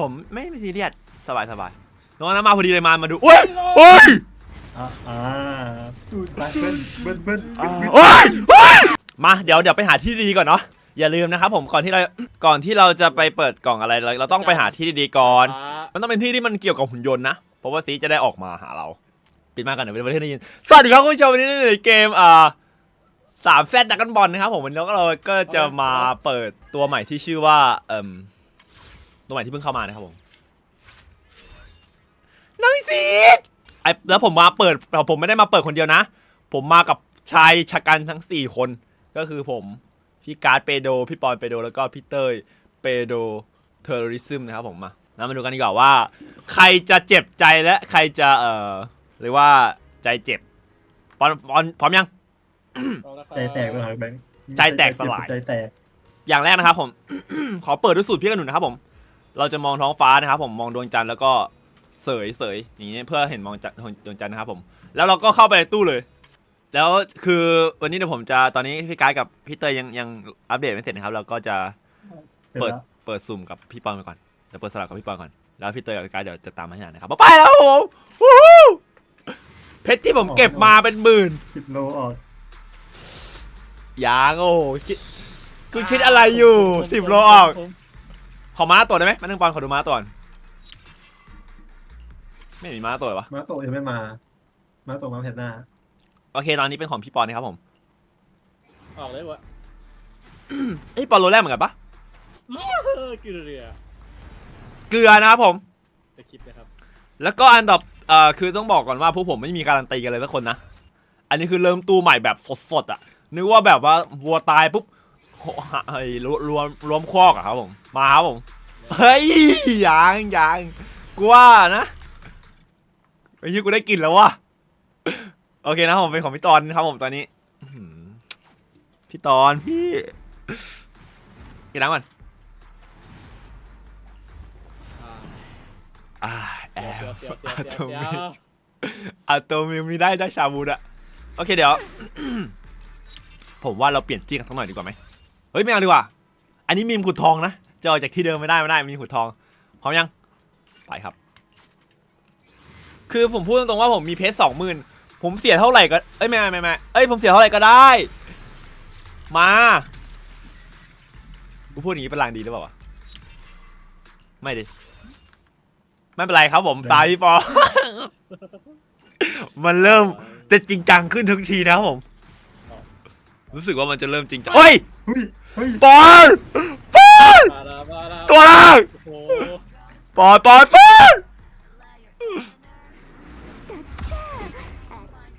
ผมไม่ไม่ซีเรียสสบายสบายน้องนั้นมาพอดีเลยมามาดูโอ้ยโอ้ยอ่าอ่าไปเบิ้ลเบิ้ลเบิ้ลโอ้ยโอ้ยมาเดี๋ยวเดี๋ยวไปหาที่ดีก่อนเนาะอย่าลืมนะครับผมก่อนที่เราก่อนที่เราจะไปเปิดกล่องอะไรเราเราต้องไปหาที่ดีๆก่อน มันต้องเป็นที่ที่มันเกี่ยวกับหุ่นยนต์นะเพราะว่าซีจะได้ออกมาหาเราปิดมากก่อนเดี๋ยวไม่ได้ยินสวัสดีครับคุณผู้ชมวันนี้ในเกมอ่าสามแซดดักกันบอลนะครับผมวันนี้เราก็จะมาเปิดตัวใหม่ที่ชื่อว่าเอ่ม ตัวใหม่ที่เพิ่งเข้ามานะครับผมน้องซีดไอแล้วผมมาเปิดผมไม่ได้มาเปิดคนเดียวนะ ผมมากับชายชะกันทั้ง 4 คน ก็คือผม พี่การ์ดเปโด พี่ปอนเปโด แล้วก็พี่เต้ยเปโดเทอร์ริซึมนะครับผมมาแล้วมาดูกันดีกว่าว่า ใครจะเจ็บใจและใครจะเอ่อหรือว่าใจเจ็บปอนปอนพร้อมยัง ใจแตกเลยครับแบงค์ใจแตกสลาย ใจแตกอย่างแรกนะครับผม ขอเปิดด้วยสูตรพี่กระหนุนนะครับผม เราจะมองท้องฟ้านะครับผมมองดวงจันทร์แล้วก็เสยเสยอย่างนี้เพื่อเห็นมองจันดวงจันทร์นะครับผม แล้วเราก็เข้าไปในตู้เลย แล้วคือวันนี้เดี๋ยวผมจะตอนนี้พี่กายกับพี่เตยยังยังอัปเดตไม่เสร็จนะครับ เราก็จะเปิดแล้วเปิดซุ่มกับพี่ปอนไปก่อนเดี๋ยวเปิดสลับกับพี่ปอนก่อนแล้วพี่เตยกับพี่กายเดี๋ยวจะตามมาให้หน่อยนะครับไปแล้วครับผมวู้ฮู้เพชรที่ผมเก็บมาเป็นหมื่นสิบโลออกยางโอ้โหคิดคุณคิดอะไรอยู่สิบโลออก ขอม้าตัวได้ไหมมาหนึ่งปอนขอดูม้าตัวก่อนไม่มีม้าตัวเหรอวะมาโตะยังไม่มา มาโตะมาแผ่นหน้าโอเคตอนนี้เป็นของพี่ปอนนะครับผมออกเลยวะเอ้ยปอนโลแรกเหมือนกันปะเออกินเรือเกลือนะครับผม จะคลิปนะครับแล้วก็อันดับเอ่อคือต้องบอกก่อนว่าพวกผมไม่มีการันตีกันเลยสักคนนะ อันนี้คือเริ่มตู้ใหม่แบบสดๆอะ นึกว่าแบบว่าวัวตายปุ๊บ โหเฮ้ยรวมรวมรวมคอกอะครับผม มาครับผม เฮ้ยยังยังกูว่านะไอ้ยี่กูได้กลินแล้วว่ะโอเคนะครับผมเป็นของพี่ตอนครับผมตอนนี้อื้อหือพี่ตอนพี่กินน้ำก่อนอ่าอ่าแอเดี๋ยวลเดี๋ยวเดี๋ยวอะเดี๋โตยวเดี๋มิยวอะโตมิมีได้ได้ชาบูดอะโอเคเดี๋ยว ผมว่าเราเปลี่ยนที่กันสักหน่อยดีกว่าไหม เฮ้ยไม่เอาดีกว่า อันนี้มีมขุดทองนะจะออกจากที่เดิมไม่ได้ไม่ได้มีมขุดทองพร้อมยัง ไปครับ คือผมพูดตรงๆว่าผมมีเพชรสองหมื่นผมเสียเท่าไหร่ก็เอ้ยไม่ไม่ไม่ไม่เอ้ยผมเสียเท่าไหร่ก็ได้ มากูพูดอย่างนี้เป็นลางดีหรือเปล่าวะไม่ดิไม่เป็นไรครับผมตายพี่ปอ มันเริ่มจะจริงจังขึ้นทุกทีนะครับผม รู้สึกว่ามันจะเริ่มจริงจังเฮ้ยเฮ้ยเฮ้ยปอนปอนมาแล้วมาแล้วตัวล่างโอ้โหปอนปอนปอน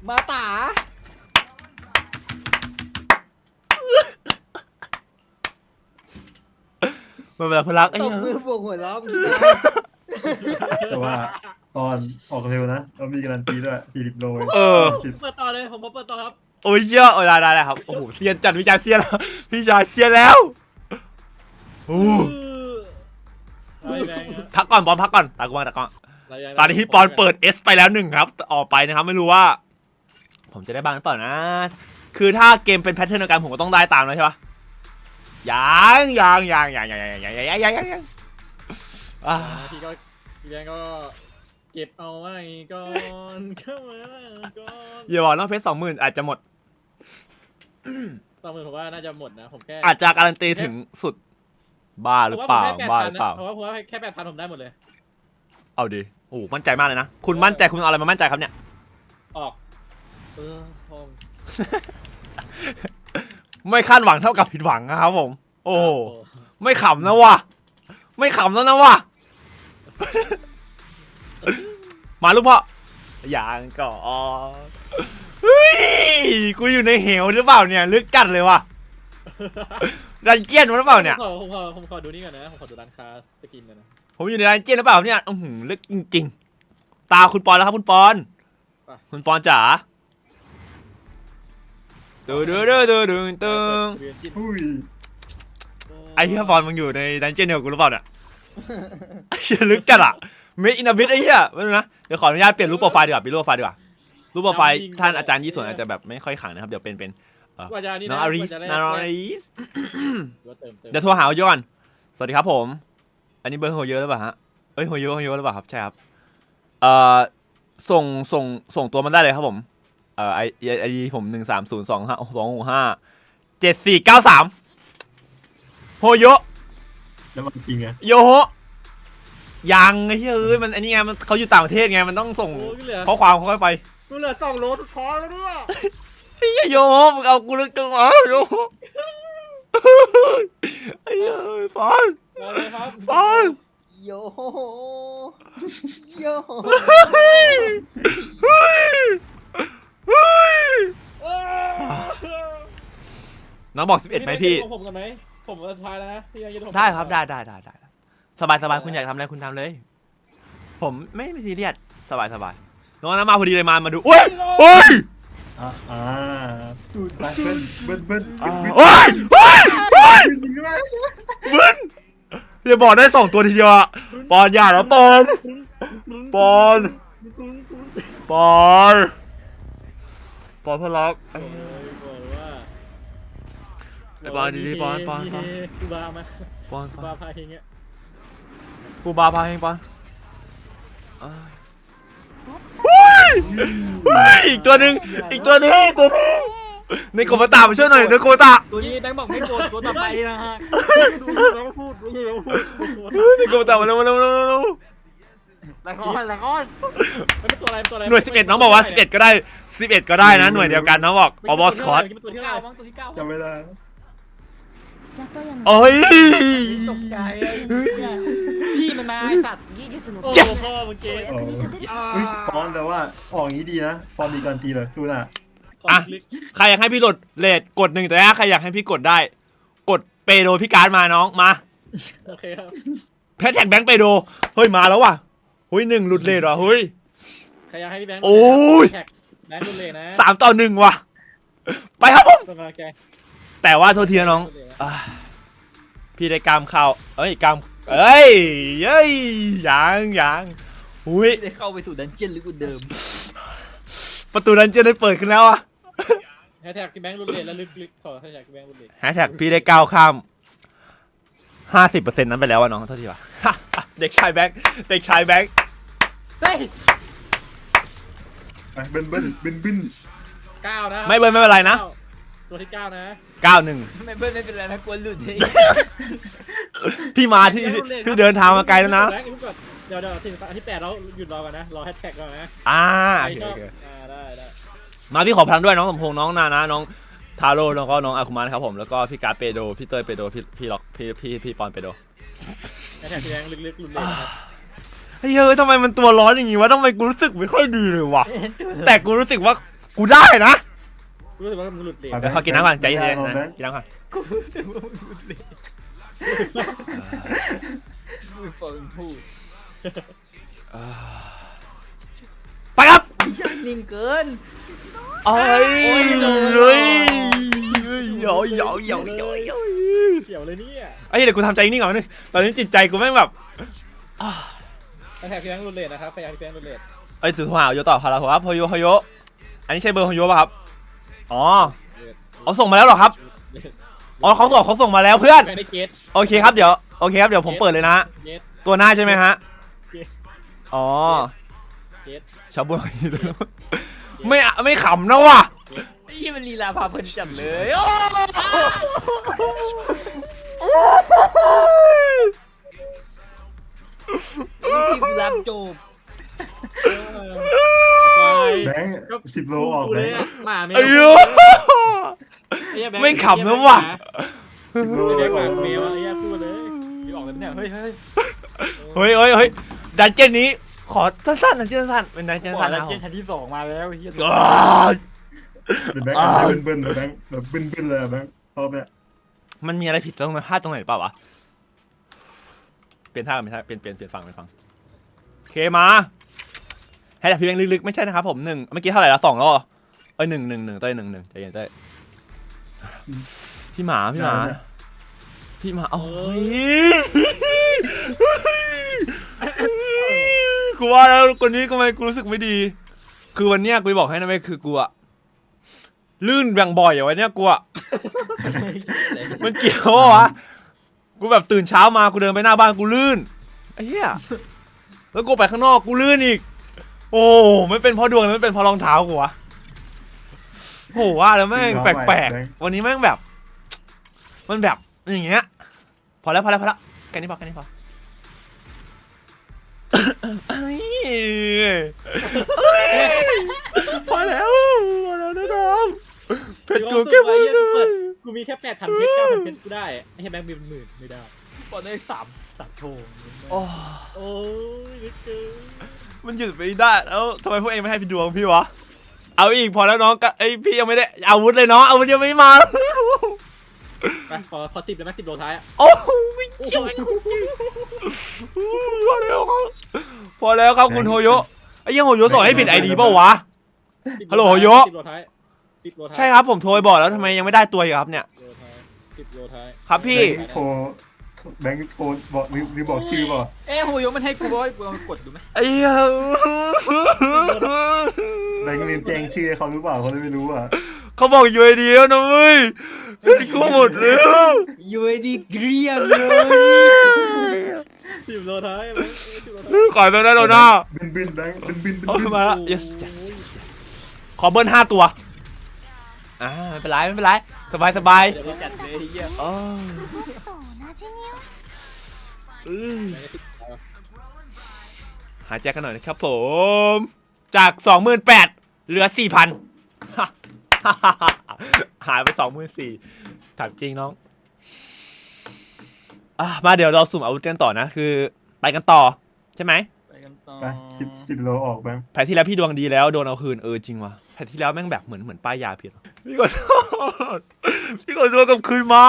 มาตามันเป็นพลักไอ้ตเหี้บยมือบวกหัวล้อมงแต่ว่าตอนออกเร็วนะเรามีการันตีด้วยสี่สิบโลเออสิบเปิดต่อเลยผมมาเปิดต่อครับ โอ้ยเยอะโอ้ยได้ได้ได้ครับ โอ้โหเซียนจัดวิจารณ์เซียนแล้วพี่ชายเซียนแล้วโอ้อะไรแรงนะพักก่อนปอนพักก่อนตากวางตากวางอะไรแรงะตอนนี้พี่ปอนเปิด S ไปแล้วหนึ่งครับ ออกไปนะครับ ไม่รู้ว่า ผมจะได้บ้างหรือเปล่านะ คือถ้าเกมเป็นแพทเทิร์นเดียวกันผมก็ต้องได้ตามแล้วใช่ปะยังยังยังยังยังยังยังยังยังยังยังอ่าพี่ก็พี่แรงก็ เก็บเอาไว้ก่อนเข้ามาก่อนอย่าบอกนะเพชรสองหมื่นอาจจะหมด สองหมื่นผมว่าน่าจะหมดนะผมแค่อาจจะการันตีถึงสุด บ้าหรือเปล่าผมบ้าว่หรือเปล่า ผมว่าผมว่าแค่แปดพันผมได้หมดเลย เอาดิโอ้โหมั่นใจมากเลยนะ คุณมั่นใจคุณเอาอะไรมามั่นใจครับเนี่ย ออกเออพงไม่คาดหวังเท่ากับผิดหวังนะครับผม โอ้โหไม่ขำนะวะ ไม่ขำแล้วนะวะ มาลูกพ่ออย่างก่อนเฮ้ยกูอยู่ในเหวหรือเปล่าเนี่ยลึกจัดเลยว่ะดันเจียนหรือเปล่าเนี่ยผมขอผมขอผมขอดูนี่ก่อนนะผมขอดูร้านค้าสกินหนอยนะผมอยู่ในดันเจียนหรือเปล่าเนี่ยอือหือลึกจริงๆตาคุณปอนแล้วครับคุณปอน คุณปอนจ๋าตึงตึงตึงตึงตึงตึงเรียนจิ้นอุ้ยไอ้เหี้ยปอนมึงอยู่ในดันเจียนเดียวกับกูหรือเปล่าเนี่ยไอ้เหี้ยลึกจัดอะ เมดอินาบิดไอ้เหี้ยไม่รู้นะ เดี๋ยวขออนุญาตเปลี่ยนรูปโปรไฟล์ดีกว่าเปลี่ยนรูปโปรไฟล์ดีกว่า รูปโปรไฟล์ท่านอาจารย์ยี่ส่วนอาจจะแบบไม่ค่อยขังนะครับ เดี๋ยวเป็นเป็นกว่าจะนี่น้อนะงอาริกสว่าจะได้น้องอาริสเดี๋ยวเติมเติมเดี๋ยวโทรหาเอาเยอะก่อน สวัสดีครับผม อันนี้เบอร์โทรเยอะหรือเปล่าฮะอ้ยโฮโยโฮโยหรือเปล่าครับ ใช่ครับ เอ่อ ส่ง ส่ง ส่งตัวมันได้เลยครับผม เอ่อไอไอดีผมหนึ่งสามศูนย์สองห้าสองหกห้าเจ็ดสี่เก้าสามโฮโยแล้วมันจริงไงโยโฮ ยังไอ้เหี้ยเอ้ยมันอันนี้ไงมันเขาอยู่ต่างประเทศไงมันต้องส่งโอ้ยเหลือ ข้อความค่อยๆไปกูเหลือสองโลทุกคอแล้วด้วยไอ้เหี้ยโยโฮมึงเอากูเลึกจังวะโยโฮไอ้เหี้ยเอ้ยฟอนมาเลยครับฟอนโยโยเฮ้ยเฮ้ยเฮ้ยเอ้ยน้องบอกสิบเอ็ดไหมพี่ของผมกันไหมผมวันสุดท้ายแล้วนะพี่ยังจะผมได้ครับได้ได้ได้ได้ สบายสบายคุณอยากทำอะไรคุณทำเลย ผมไม่ไม่ซีเรียสสบายสบายน้องน้ำมาพอดีเลยมามาดูโอ้ยโอ้ยอ่าอ่าดูดไปเบิ้ลเบิ้ลเบิ้ลโอ้ยโอ้ยโอ้ยจริงด้วยมึนอย่าบอกได้สองตัวทีเดียวอะปอนอย่าแล้วปอนปอนปอนปอนพลักบอกเลยบอกว่าไอ้ปอนดีๆปอนปอนปอนกูบามาปอนกูบาพาเพลงเงี้ย กูบาพาเองปอนเอ้ยเฮ้ยเฮ้ยอีกตัวหนึ่งอีกตัวหนึ่งอีกตัวหนึ่งในโกบตามาช่วยหน่อยในโกบตาตัวนี้แบงค์บอกไม่โกรธตัวต่อไปนะฮะดูแล้วพูดดูแล้วพูดในโกบตามาเร็วมาเร็วมาเร็วมาเร็วละครละครมันเป็นตัวอะไรเป็นตัวอะไรหน่วย11น้องบอกว่า11ก็ได้11ก็ได้นะหน่วยเดียวกันน้องบอกอบอสคอตเป็นตัวที่เก้าเก้ามั้งตัวที่เก้าจำไม่ได้里山โอ้ยตกใจ พี่มันมาไอ้สัตว์ 技術の โอ้ Yes พ่อเมื่อกี้ お役に立てる เฮ้ยปอนแต่ว่าออกอย่างนี้ดีนะปอนดีการตีเลยดูน่ะ อ่ะ ใครอยากให้พี่หลดเลทกดหนึ่งแต่ถ้าใครอยากให้พี่กดได้ กดเปโดพี่การดมาน้องมา โอเคครับ แพทแท็กแบงค์เปโดเฮ้ยมาแล้วว่ะเฮ้ยหนึ่งหลุดเลทว่ะเฮ้ย ใครอยากให้พี่แบงค์ โอ้ย แท็กแบงค์รุ่นเลยนะ สามต่อหนึ่งว่ะ ไปครับผม เป็นกำลังใจ แต่ว่าโทษทีนะน้องอ่ะพี่ได้กล้ามเข้าเอ้ยกล้าม เอ้ยเย้ยยังยังอุ้ยได้เข้าไปสู่ดันเจี้ยนลึกกว่าเดิม ประตูนั้นจะได้เปิดขึ้นแล้วอะแฮชแท็กพี่แบงค์รุ่นเลยแล้วลึกๆขอแฮชแท็กพี่แบงค์รุ่นเลยแฮชแท็กพี่ได้ก้าวข้ามห้าสิบเปอร์เซ็นต์นั้นไปแล้วอะน้องโทษทีว่ะเด็กชายแบงค์เด็กชายแบงค์เฮ้ยไปเบิ้ลเบิ้ลเบิ้ลเบิ้ลเก้านะไม่เบิร์นไม่เป็นไรนะก้า ตัวที่เก้านะเก้าหนึ่งไม่เบิ้ลไม่เป็นไรนะกลัวหลุดเองพี่มาที่พี่เดินทางมาไกลแล้วนะแบงค์อย่าเพิ่งกดเดี๋ยวเดี๋ยวถึงอันที่แปดเราหยุดรอกันนะ รอแฮชแท็กก่อนนะอ่าใคโอรเคชอบโอเคอ่าได้ได้มาพี่ขอพลังด้วยน้องสมพงษ์น้องนานะน้องทาโร่แล้วก็น้องอาคุมะนะครับผมแล้วก็พี่การ์ดเปโดพี่เต้ยเปโดพี่พี่ล็อกพี่พี่พี่ปอนเปโดแฮชแท็กพี่แบงค์ลึกๆรุ่นเลยนะครับเฮ้ยเฮ้ยทำไมมันตัวร้อนอย่างงี้วะทำไมกูรู้สึกไม่ค่อยดีเลยวะแต่กูรู้สึกว่ากูได้นะ รู้สึกว่ามึงหลุดเลทเดี๋ยวขอกินน้ำก่อนใจเย็นๆนะกินน้ำก่อนกูรู้สึกว่ามึงหลุดเลยมึงฟังพูดไปครับนิ่งเกินเอ้ยเฮ้ยเฮ้ยเหยาเหยาเหยาเหยาเหยาเสียวเลยเนี่ยไอ้ยเดี๋ยวกูทำใจนิ่งก่อนนึงตอนนี้จิตใจกูแม่งแบบแฮชแท็กพี่แบงค์รุ่นเลทนะครับใครอยากให้พี่แบงค์รุ่นเลทไอ้ยถือโทรหาโยต่อพาราโฮครับโฮโยโฮโยอันนี้ใช่เบอร์โฮโยป่ะครับ อ๋อเขาส่งมาแล้วเหรอครับอ๋อเขาส่งเขาส่งมาแล้วเพื่อนแบงค์ได้เกตโอเคครับเดี๋ยวโอเคครับเดี๋ยวผมเปิดเลยนะเกตตัวหน้าใช่ไหมฮะเย้อ๋อเกตชาวบุญไม่อะไม่ขำนะว่ะไอ้ยี่มันลีลาพาเพลินจัดเลยโอ้ที่กูรับจบไป แบงค์สิบโลออกกูแบเลงยค์อะหมาแมวไอ้เหี้ยไอ้เหี้ยแบงค์ไม่ขำนะว่ะ สิบโลไอ้อแบองค์หกมาแมวอะไอ้เหี้ยพูดเลยพี่ออกเลยเนี่ยเฮ้ยเฮ้ยเฮ้ยเฮ้ยเฮ้ยดันเจนนี้ ขอสั้นๆดันเจนสั้นเป็นดันเจนก่อสั้นนแล้นะวเกมชั้นที่สองมาแล้วเฮียอ่าเดี๋ยวแบงค์เอาเบิ้ลเบิ้ลเดี๋ยวแบงค์แบบเบิ้ลเบิ้ลเลยอะแบงค์เอาไปมันมีอะไรผิดตรงไหนพลาดตรงไหนเปล่าวะ เปลี่ยนท่ากันเปลี่ยนท่าเปลี่ยนเปลี่ยนเปลี่ยนฝั่งเปลี่ยนฝั่งโอเคมา ให้แต่พี่แบงค์ลึกๆไม่ใช่นะครับผมหนึ่งเมื่อกี้เท่าไหร่ละสองแล้วเหรอเอ้ยหนึ่งหนึ่งหนึ่งเต้ยหนึ่งหนึ่งใจเย็นเต้ยพี่หมาพี่หมาพี่หมาโอ้ยกูว่าแล้วคนนี้ทำไมกูรู้สึกไม่ดี คือวันเนี้ยกูจะบอกให้นะเว้ยคือกูอะลื่นอย่างบ่อยอะวันเนี้ยกูอะ มันเกี่ยวปะวะ กูแบบตื่นเช้ามากูเดินไปหน้าบ้านกูลื่นไอ้เหี้ย แล้วกูไปข้างนอกกูลื่นอีก โอ้ไม่เป็นเพราะดวงไม่เป็นเพราะรองเท้ากูวะโหว่าแล้วแม่งแปลกๆวันนี้แม่งแบบ มันแบบอย่างเงี้ย พอแล้วพอแล้วพอแล้วแค่นี้พอแค่นี้พอเอ้ยพอแล้วพอแล้วนะครับเพชรกูแค่มือหนึ่งกูมีแค่แปดพันเพชรเก้าพันเพชรกูได้ไม่ใช่แบงค์มีเป็นหมื่นไม่ได้บอลได้สามสามโชว์โอ้โอ้ยเหลือเกิน มันหยุดไม่ได้แล้วทำไมพวกเองไม่ให้พี่ดวงพี่วะ เอาอีกพอแล้วน้องก็ไอยพี่ยังไม่ได้อาวุธเลยน้องอาวุธยังไม่มา ไปขอขอสิบเลยไหมสิบโลท้ายอะโอ้ไม่เกี่ยวพอแล้วครับพอแล้วครับคุณโฮโยไอ้ยังโฮโยส่งให้ผิดไอดีเปล่าวะ 10ฮัลโหลโย สิบโลท้ายสิบโลท้ายใช่ครับผมโทรไปบอกแล้วทำไมยังไม่ได้ตัวอีกครับเนี่ยโลท้ายสิบโลท้ายครับพี่แบงค์โทร แบงค์โทรบอกหรือหรือบอกชื่อเปล่าเอ้ยโหยมันให้กูบอกให้กูลองกดดูไหมไอ้เหี้ยแบงค์ลืมแจ้งชื่อให้เขาหรือเปล่าเขาเลยไม่รู้อะเขาบอกยูไอดีแล้วนะเว้ยกูหมดแล้วยูไอดีเกรียงเลยสิบโลท้ายไหมสิบโลท้ายขอไปได้แล้วนะบินบินแบงค์บินบินบินเอาบินมาละ yes yes yes yes ขอเบิ้ลห้าตัวอ่าไม่เป็นไรไม่เป็นไรสบายสบายเดี๋ยวพี่จัดเลยไอ้เหี้ย อ๋อ continue? หาแจ็คกันหน่อยนะครับผม จาก 28,000เหลือ 4,000 หายไป 24,000ถามจริงน้องอมาเดี๋ยวเราสุ่มอาวุธกันต่อนะ คือ ไปกันต่อ ใช่ไหม ไปกันต่อคิบสิบโลออกไปแพทที่แล้วพี่ดวงดีแล้วโดนเอาคืนเออจริงวะแพทที่แล้วแม่งแบบเหมือนเหมือนป้ายยาผิดพี่กอโพี่กอโดนกลับคืนมา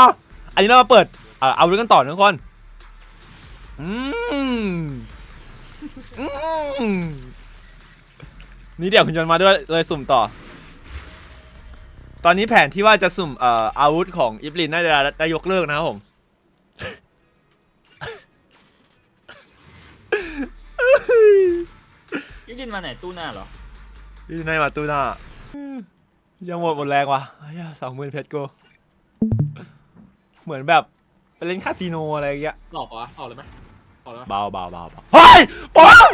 อันนี้เรามาเปิด เอ่อเอาเรื่องกันต่อนะทุกคนอืมอืมนี่เดี๋ยวคุณจนมาด้วยเลยสุ่มต่อ ตอนนี้แผนที่ว่าจะสุ่มเอ่ออาวุธของอิฟลินน่าจะได้ยกเลิกนะครับผมยูดินมาไหนตู้หน้าเหรอพี่ในมาตูน่ายังหมดหมดแรงว่ะเฮ้ยสองหมื่นเพชรกู เหมือนแบบ ไปเล่นคาสิโนอะไรอย่างเงี้ยออกเหรอออกเลยไหมออกแล้วเบาเบาเบาเบาเฮ้ยปอน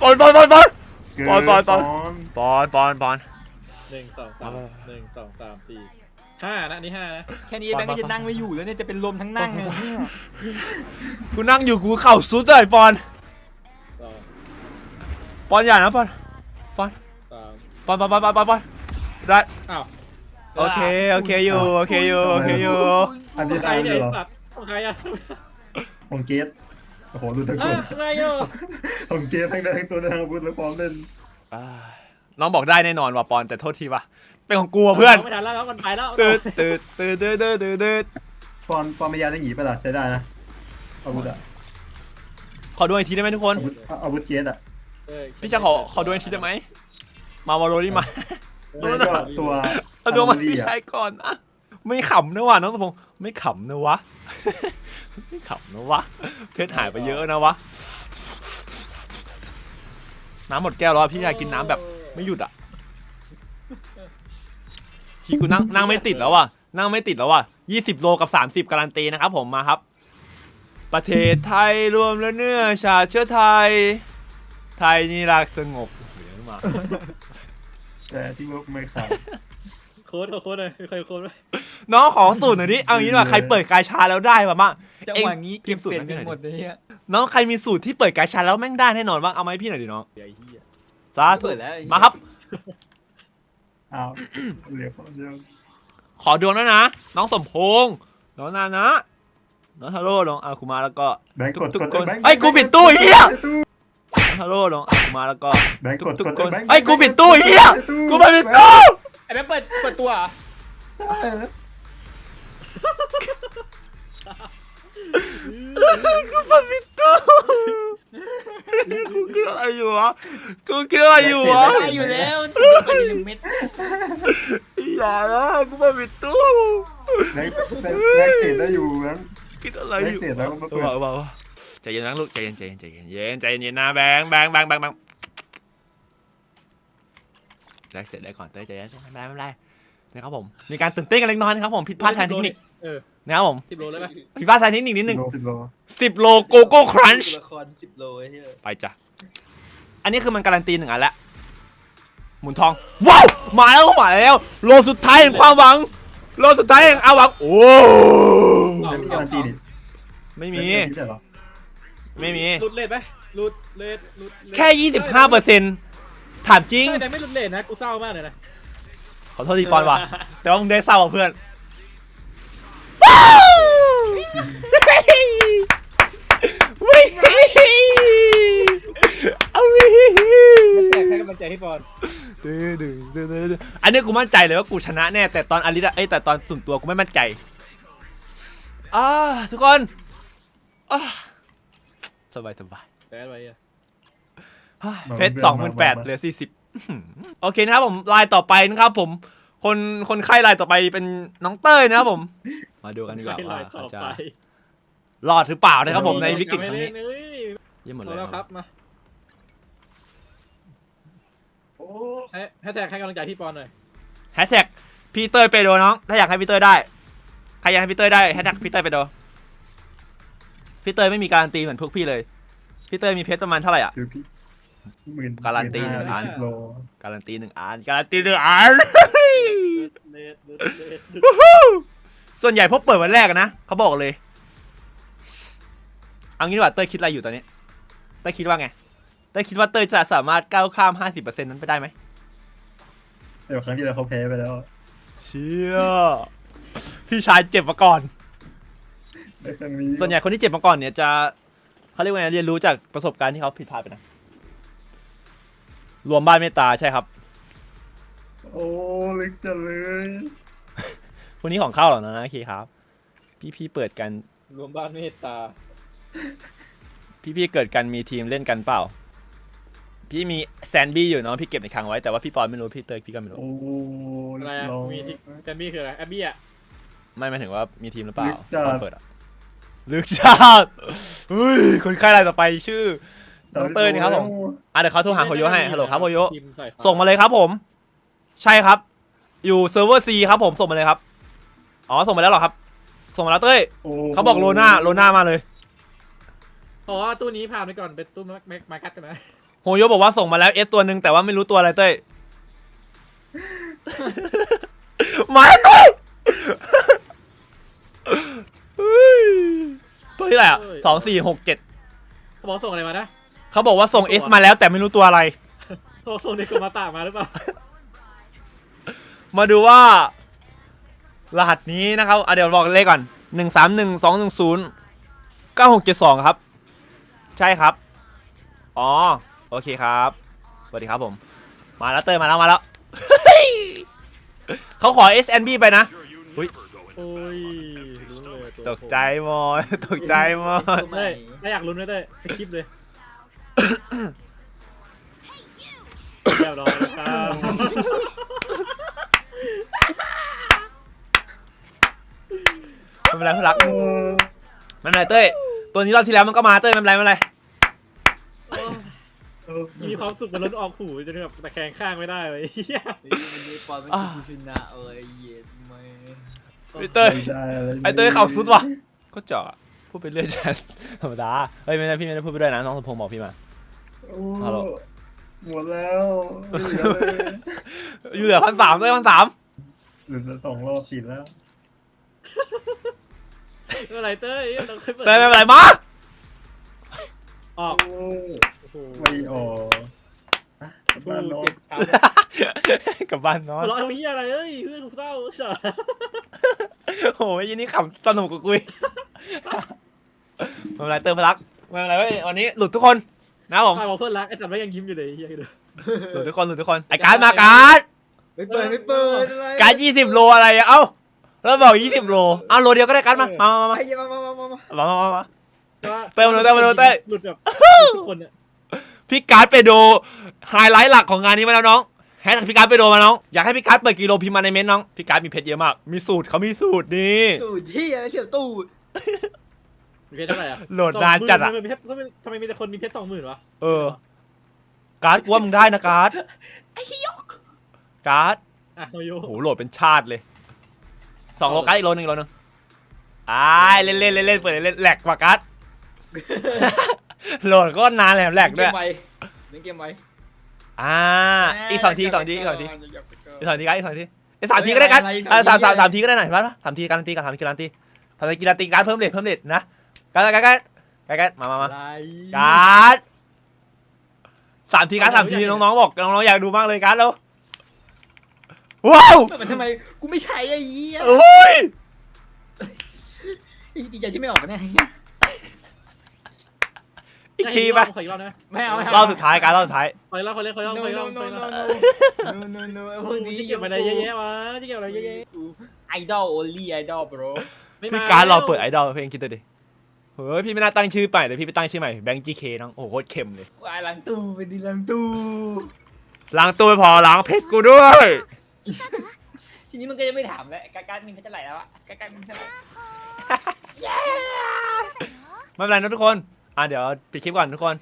ปอนปอนปอนปอน เกินปอนปอนปอนปอน ปอนปอนปอน หนึ่งสองสามเอาหนึ่งสองสามสี่ห้านะอันนี่ห้านะแค่นี้แบงค์ก็จะนั่งไม่อยู่แล้วเนี่ยจะเป็นลมทั้งนั่งเลยกูนั่งอยู่กูเข่าสุดเลยปอนสอง Ờ, ปอนอย่านะปอนสามปอนปอนปอนปอนปอนปอนได้อ้าวโอเคโอเคอยู่โอเคอยู่โอเคอยู่อันนี้ใครได้เนี่เลยยเหรอ สัตว์ของ ใครอะของเกสโอ้โหดูตะโกอะนใครอะของเกสทั้งได้ทั้งตัวได้ทั้งอาวุธแล้วพร้อมเล่นอ่าน้องบอกได้แน่นอนว่ะปอนแต่โทษทีว่ะเป็นของกูว่ะเพื่อนไม่ทันแล้วมันไปแล้วตืดตืดตืดตืดตืดตืดตืดปอนปอนไม่ยาได้หนีไปะล่ะใช้ได้นะอาวุธอะขอดูอีกทีได้ไหมทุกคน อาวุธอาวุธเกสอะเออพี่จะขอขอดูอีกทีได้ไหมมาวอลโลนี่มาแล้วก็ตัวเอาดวงมาอารีพี่อะชายก่อนนะ ไม่ขำนะวะน้องสมพงษ์ไม่ขำนะวะ ไม่ขำนะวะ เพชรหายไปเยอะนะวะ น้ำหมดแก้วแล้วอะพี่ชายกินน้ำแบบไม่หยุดอะพี่กูนั่งนั่งไม่ติดแล้วอะนั่งไม่ติดแล้วอะยี่สิบโลกับสามสิบการันตีนะครับผมมาครับ ประเทศไทยรวมแล้วเนื้อชาติเชื้อไทย ไทยนี่รักสงบโอ้โหเดี๋ยวมาแต่ที่ว่าไม่ขาด ค้ดโค้ดเลยใครโค้ดไหมน้องขอสูตรหน่อยดิเอางี้ดีกว่าใครเปิดกายชาแล้วได้ป่ะมั่งจังหวะนี้เก็บเศษกันหมดเลยเนี่ยน้องใครมีสูตรที่เปิดกายชาแล้วแม่งได้แน่นอนบ้างเอามาให้พี่หน่อยดิน้องไอ้เหี้ยสาธุเปิดแล้วมาครับ อ้าวเหลือคนเดียวขอดวงด้วยนะ น้องสมพงษ์น้องนานะน้องทาโร่น้องอาคุมาแล้วก็แบงค์กดทุกกดคนแบงค์เอ้ยกูผิดตู้ไอ้เหี้ยน้องทาโร่น้องอาคุมาแล้วก็ แบงค์กดทุกกดคนแบงค์เอ้กูผิดตู้ไอ้เหี้ย กูไปผิดตู้ ไอ้แบงค์เปิดเปิดตัวเหรอกูไปผิดตู้กูคิดอะไรอยู่วะกูคิดอะไรอยู่วะได้อยู่แล้วไปหนึ่งเม็ดอย่านะกูไปผิดตู้แบงค์แบงค์แบงค์เศษได้อยู่แบงค์คิดอะไรแบองยู่ค์เศษแล้วก็มาเปิดเบาเบาๆใจเย็นนะลูกใจเย็นใจเย็นใจเย็นเย็นใจเย็นนะแบงค์แบงค์แบงค์แบงค์ แบงค์แรกเสร็จได้ก่อนเต้ยใจเย็นไม่เป็นไรไม่เป็นไรนะครับผมมีการตื่นเต้นกันเล็กน้อยนะครับผมผิดพลาดทางเทคนิคเออ นะครับผมสิบโลเลยปะพี่ฟ้าใส่นิดหนึ่งนิดหนึ่งโลสิบโลสิบโลโกโก้ครันช์ละครสิบโลไอ้เหี้ยไปจ้ะอันนี้คือมันการันตีหนึ่งอันแล้วหมุนทองว้าวมาแล้วมาแล้ว โลสุดท้ายแห่งความหวัง โลสุดท้ายแห่งอาหวังโอ้ไม่มีการันตีนี่ไม่มีไม่ใช่เหรอไม่มี หลุดเลทไหมหลุดเลทหลุดเลทแค่ยี่สิบห้าเปอร์เซ็นต์ ถามจริงใช่แต่ไม่หลุดเลทนะ กูเศร้ามากเลยนะ ขอโทษทีปอนว่ะ แต่ว่ามึงได้เศร้ากับเพื่อนวิ่งเอาวิ่งแจกให้กำลังใจพี่ปอนอันนี้กูมั่นใจเลยว่ากูชนะแน่ แต่ตอนอลิสอะเอ้ยแต่ตอนสุ่มตัวกูไม่มั่นใจอ่าทุกคนอ่าสบายสบายแพ้ไปอะ เพชรสองหมื่นแปดเหลือสี่สิบโอเคนะครับผมลายต่อไปนะครับผม คนคนไข้ลายต่อไปเป็นน้องเต้ยนะครับผม มาดูกันดีกว่าใครว่าลายต่เขาอจะไปรอดหรือเปล่านะครับผมในวิกฤตครั้งนี้เอ้ยเยี่ยมหมดหมเลดยแล้วครับมาโอ้ให้ให้แท็กให้กำลังใจพี่ปอนหน่อยแฮชแท็กพี่เต้ยไปโดน้อง ถ้าอยากให้พี่เต้ยได้ ใครอยากให้พี่เต้ยได้แฮชแท็กพี่เต้ยไปโดพี่เต้ยไม่มีการันตีเหมือนพวกพี่เลย พี่เต้ยมีเพชรประมาณเท่าไหร่อะคือพี่ หมื่นการันตีหนึ่งล้านสิบโลการันตีหนึ่งอันการันตีหนึ่งอัน เลทเลทเลทเลทส่วนใหญ่พวกเปิดวันแรกอะนะเขาบอกเลย เอางี้ดีกว่าเต้ยคิดอะไรอยู่ตอนนี้เต้ยคิดว่าไงเต้ยคิดว่าเต้ยจะสามารถก้าวข้าม 50%นั้นไปได้ไหมเดี๋ยวครั้งที่แล้วเขาแพ้ไปแล้วเชี่ยพี่ชายเจ็บมาก่อน ในครั้งนี้ส่วนใหญ่คนที่เจ็บมาก่อนเนี่ยจะเขาเรียกว่าไงเรียนรู้จากประสบการณ์ที่เขาผิดพลาดไปนะ รวมบ้านเมตตาใช่ครับ โอ้ลึกจังเลยพวกนี้ของเข้าเหรอนะโอเคครับ พี่พี่ๆเปิดกัน รวมบ้านเมตตา พี่พี่ๆเกิดกันมีทีมเล่นกันเปล่า พี่มีแซนบี้อยู่เนาะพี่เก็บในคลังไว้แต่ว่าพี่ปอนไม่รู้พี่เตยพี่ก็ไม่รู้โอ้อะไรอะลงมีที่แซมบี้คืออะไรแอบบี้อะไม่หมายถึงว่ามีทีมหรือเปล่าลึกจัดตอนเปิดอะลึกชาติเฮ้ยคนไข้รายต่อไปชื่อ น้องเต้ยนี่ครับผม อะเดี๋ยวเขาโทรหาโฮโยให้ ฮัลโหลครับโฮโยทีมสายฟ้ส่งมาเลยครับผม ใช่ครับ อยู่เซิร์ฟเวอร์ซีครับผม ส่งมาเลยครับ อ๋อ ส่งมาแล้วเหรอครับ ส่งมาแล้วเต้ยโอ้เขาบอกโลน่า โลน่ามาเลย อ๋อ ตู้นี้ผ่านไปก่อน เป็นตู้แม็กมาคัดกันนะโฮโยบอกว่าส่งมาแล้วเอสตัวหนึ่งแต่ว่าไม่รู้ตัวอะไรเต้ย มาแล้วเต้ยเฮ้ยตัวที่ไหนอะสองสี่หกเจ็ดเขาบอกส่งอะไรมานะ เขาบอกว่าส่งเอสมาแล้วแต่ไม่รู้ตัวอะไรเขาบอกส่งเด็กมาตามาหรือเปล่ามาดูว่า รหัสนี้นะครับอะเดี๋ยวบอกเลขก่อนหนึ่งสามหนึ่งสองหนึ่งศูนย์เก้าหกเจ็ดสองครับ ใช่ครับ อ๋อ โอเคครับ สวัสดีครับผม มาแล้วเตยมาแล้วมาแล้ว เขาขอ SNB ไปนะโอ้ยรู้เลยวตกใจหมดตกใจหมด เต้ยถ้าอยากลุ้นไหมเต้ยสคริปต์เลย เรียบร้อยแล้วครับไม่เป็นไรเพื่อนรักโอ้ไม่เป็นไรเต้ย ตัวนี้รอบที่แล้วมันก็มาเต้ยไม่เป็นไรไม่เป็นไรเออมีความสุขมันล้นออกหูจนแบบตะแคงข้างไม่ได้เลยเหี้ยเฮ้ยวันนี้ปอนไม่ใช่ผู้ชนะเอ้ยเย็นไหมพี่เต้ยไม่ได้ะรไอเต้ยเข่าสุดว่ะ ก็เจาะพูดไปเรื่อยจันธรรมดา เฮ้ยไม่ได้พี่ไม่ได้พูดไปด้วยนะน้องสมพงษ์บอกพี่มา โอ้ฮัลโหล หมดแล้วไม่เหลือเลยอยู่เหลือพันสามเต้ยพันสามเหลือสองรอบติดแล้ว เมื่อไหรเต้ยเราเคยเปิดเต้ยไม่เป็นไรมาออกโอ้โอ้โหไม่ออกอะกลับกูบ้านนอนเจ็บช้ำกลับบ้านนอน ร้องเฮียอะไรเอ้ยเพื่อนกูเศร้าจ้ะโอ้ยยี่นี่ขำสนุกกับกุยไม่เป็นไรเติมพลักไม่เป็นไรเว้ยวันนี้หลุดทุกคน นะครับผมมาบอกเพื่อนรักไอ้จับแล้วยังยิ้มอยู่เลยเฮียดูหลุดทุกคนหลุดทุกคนไอ้การ์ดมาการ์ดไม่เปิดไม่เปิดอะไรการ์ดยี่สิบโลอะไรอะเอ้าแล้วบอกยี่สิบโลเอ้าโลเดียวก็ได้การ์ดมามามามาไอ้ยมามามามามามามามามาแต่ว่าเติมเลยเติมเลยเต้ยหลุดแบบทุกคนเนี่ยพี่การ์ดไปดูไฮไลท์หลักของงานนี้มาแล้วน้องแฮชแท็กพี่การ์ดไปดูมาน้องอยากให้พี่การ์ดเปิดกิโลพิมพ์มาในเม้นต์น้องพี่การ์ดมีเพชรเยอะมากมีสูตรเขามีสูตรนี่ สูตรที่อะไรเสียบตู้ มีเพชรเท่าไหร่อะโหลดนานจัดอะ ทำไมมีเพชรทำไมทำไมมีแต่คนมีเพชรสองหมื่นวะเออ การ์ดกูว่ามึงได้นะการ์ดการ์ดอะโยโยโอ้โหโหลดเป็นชาติเลยสองโลการ์ดอีกโลหนึ่งอีกโลหนึงอ้ายเล่นเล่นเล่นเล่นเปิดเล่นแหลกกว่ากัสโหลดก็นานแหลมแหลกด้วยเล่นเกมไวเล่นเกมไวอ่าอีกสองทีอีกสองทีอีกสองทีอีกสองทีกัสอีกสองทีไอ้ยสามทีก็ได้กัสอะไรเออสามสามอะไรสามทีก็ได้หน่อยปะสามทีการันตีกันสามทีการันตีสามทีการันตีการดเพิ่มเลทเพิ่มเลทนะ กัสกัสกัสกัสกัสมามามาอะไรการ์ดสามทีการ์ดสามทีน้องๆบอกน้องๆอยากดูมากเลยการ์ดแล้วว้าวมันทำไมกูไม่ใช้ไอ้เหี้ยโอ้ยดีใจที่ไม่ออกกันแน่เหี้ยอีกทีไปขออีกรอบได้ไหมไม่เอาไม่เอารอบสุดท้ายการ์ดรอบสุดท้ายขออีกรอบขออีกรอบขออีกรอบ no ขออีกร no อบข no ออีกร no อบ no no no no พวกนี้ที่เก็บอะไรเยอะแยะวะที่เก็บอะไรเยอะแยะไอดอล only ไอดอล bro ไม่คือมาการ์ดเราเปิดไอดอลเพลงคิดดูดิ เฮ้ยพี่ไม่น่าตั้งชื่อใหม่เลยพี่ไปตั้งชื่อใหม่แบงค์จีเคน้องโอ้โหโคตรเค็มเลยวายหลังตู้ไปดีหลังตู้ ล้างตัวไม่พอล้างเพชรกูด้วย ทีนี้มันก็ยังไม่ถามแล้วกาการมีเพชรเท่าไหร่แล้วอะกาการมีเท่าไหร่ไม่เป็นไรนะทุกคน อะเดี๋ยวปิดคลิปก่อนทุกคน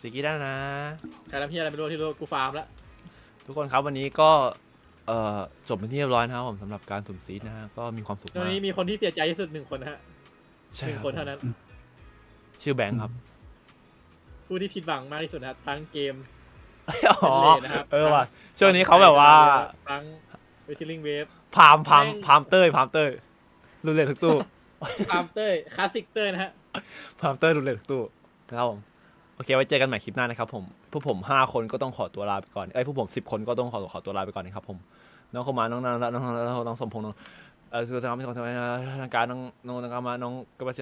สกิได้นะ ใครทำพี่อะไรไม่รู้ที่รู้กูฟาร์มแล้ว ทุกคนครับวันนี้ก็เอ่อจบเป็นที่เรียบร้อยนะครับผมสำหรับการสุ่มซีดนะฮะก็มีความสุขตอนมาก นี้มีคนที่เสียใจที่สุดหนึ่งคนนะฮะ ใช่หนึ่คงรับคนเท่านั้น ชื่อแบงค์ครับผู้ที่ผิดหวังมากที่สุดนะฮะทั้งเกม อ๋อเป็นเลทนะครับ เออว่ะช่วงนี้เขาแบบว่าทั้งเวทิลิงเวฟ พามพามแม่ง พามเต้ยพามเต้ยรุนแรงทุกตู้ฟาร์มเต้ยคลาสสิกเต้ยนะฮะ พามเต้ยรุนแรงทุกตู้นะครับผมโอเคไว้เจอกันใหม่คลิปหน้านะครับผมพวกผมห้าคนก็ต้องขอตัวลาไปก่อนเอ้ยพวกผมสิบคนก็ต้องขอขอตัวลาไปก่อนนะครับผมน้องเข้ามาน้องน้องน้องน้องน้องน้องสมพงษ์น้อง เออคือทำให้ทำให้ทางการน้องน้องน้องมาน้องก็มาเ